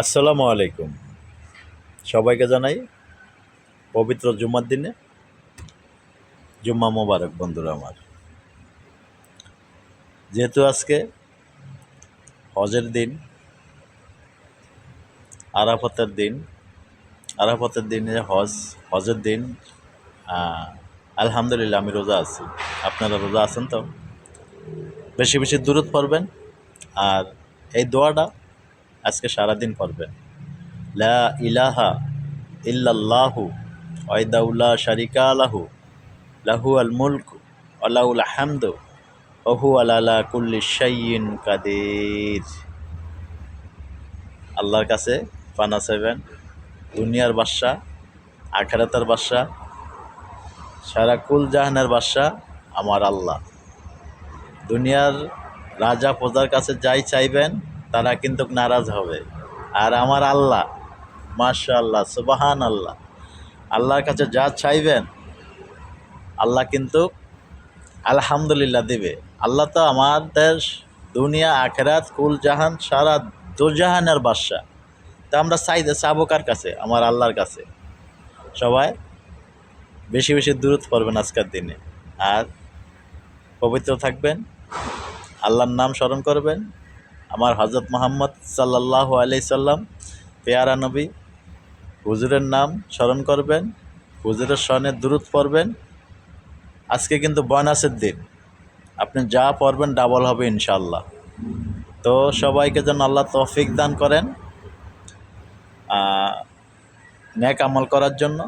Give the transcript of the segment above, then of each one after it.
আসসালামু আলাইকুম। সবাইকে জানাই পবিত্র জুম্মার দিনে জুম্মা মোবারক বন্ধুরা আমার। যেহেতু আজকে হজের দিন, আরাফতের দিন, আরাফতের দিনে হজ, হজের দিন আলহামদুলিল্লাহ আমি রোজা আছি। আপনারা রোজা আছেন তো? বেশি বেশি দূরত পড়বেন। আর এই দোয়াটা আজকে সারাদিন পড়বেন লা ইলাহা ইল্লাল্লাহু ওয়াইদাউলা শারিকা আলাহু লাহু আল মুলক আলাউল হামদু ওহু আলালা কুল্লি শাইইন কাদির। আল্লাহর কাছে পানা চাইবেন, দুনিয়ার বাদশা, আখেরাতের বাদশা, সারা কুল জাহানের বাদশা আমার আল্লাহ। দুনিয়ার রাজা প্রজার কাছে যাই চাইবেন তারা কিন্তু নারাজ হবে। আর আমার আল্লাহ মাশা আল্লাহ সুবাহান আল্লাহ আল্লাহর কাছে যা চাইবেন, আল্লাহ কিন্তু আলহামদুলিল্লাহ দিবে। আল্লাহ তো আমাদের দুনিয়া, আখেরাত, কুল জাহান, সারা দুজাহানের বাদশা তা আমরা চাই চাবো কার কাছে? আমার আল্লাহর কাছে। সবাই বেশি বেশি দূরত পড়বেন আজকের দিনে। আর পবিত্র থাকবেন, আল্লাহর নাম স্মরণ করবেন। আমার হজরত মোহাম্মদ সাল্লাহ আলি সাল্লাম, পেয়ারা নবী, হুজুরের নাম স্মরণ করবেন, হুজুরের স্বর্ণের দূরত পড়বেন। আজকে কিন্তু বয়নাসের দিন। আপনি যা পড়বেন ডাবল হবে ইনশাল্লাহ তো সবাইকে যেন আল্লাহ তৌফিক দান করেন ন্যাক আমল করার জন্য।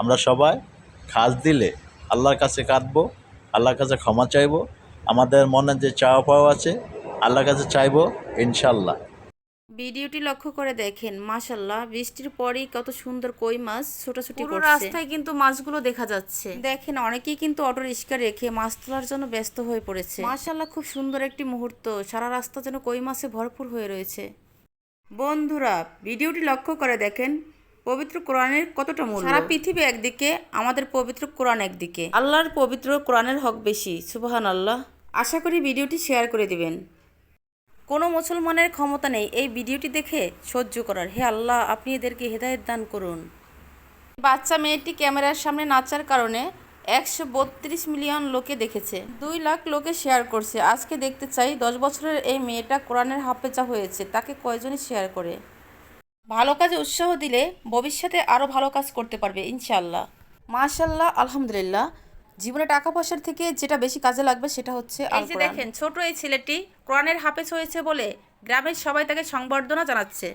আমরা সবাই খাস দিলে আল্লাহর কাছে কাঁদবো, আল্লাহর কাছে ক্ষমা চাইব। আমাদের মনে যে চাওয়া পাওয়া আছে আল্লাহর কাছে চাইব ইনশাল্লাহ ভিডিওটি লক্ষ্য করে দেখেন মাশাল্লাহ বৃষ্টির পরেই কত সুন্দর কই মাছ ছোটাছুটি করছে। রাস্তায় কিন্তু মাছগুলো দেখা যাচ্ছে। দেখেন অনেকেই কিন্তু অটো রিক্সা রেখে মাছ তোলার জন্য ব্যস্ত হয়ে পড়েছে। মাশাল্লাহ খুব সুন্দর একটি মুহূর্ত। সারা রাস্তা যেন কই মাছে ভরপুর হয়ে রয়েছে। বন্ধুরা ভিডিওটি লক্ষ্য করে দেখেন পবিত্র কোরআনের কতটা মূল্য? সারা পৃথিবী একদিকে আমাদের পবিত্র কোরআন একদিকে। আল্লাহর পবিত্র কোরআনের হক বেশি সুবহান আল্লাহ আশা করি ভিডিওটি শেয়ার করে দিবেন। কোনো মুসলমানের ক্ষমতা নেই এই ভিডিওটি দেখে সহ্য করার। হে আল্লাহ আপনি এদেরকে হেদায়েত দান করুন। বাচ্চা মেয়েটি ক্যামেরার সামনে নাচার কারণে একশো বত্রিশ মিলিয়ন লোকে দেখেছে। দুই লাখ লোকে শেয়ার করছে। আজকে দেখতে চাই দশ বছরের এই মেয়েটা কোরআনের হাফেজা হয়েছে তাকে কয়জনই শেয়ার করে? ভালো কাজে উৎসাহ দিলে ভবিষ্যতে আরও ভালো কাজ করতে পারবে ইনশাল্লাহ মাশাল্লাহ আলহামদুলিল্লাহ। জীবনে টাকা পয়সার থেকে যেটা বেশি কাজে লাগবে সেটা হচ্ছে এই যে দেখেন ছোট এই ছেলেটি কোরআনের হাফেজ হয়েছে বলে গ্রামের সবাই তাকে সংবর্ধনা জানাচ্ছে।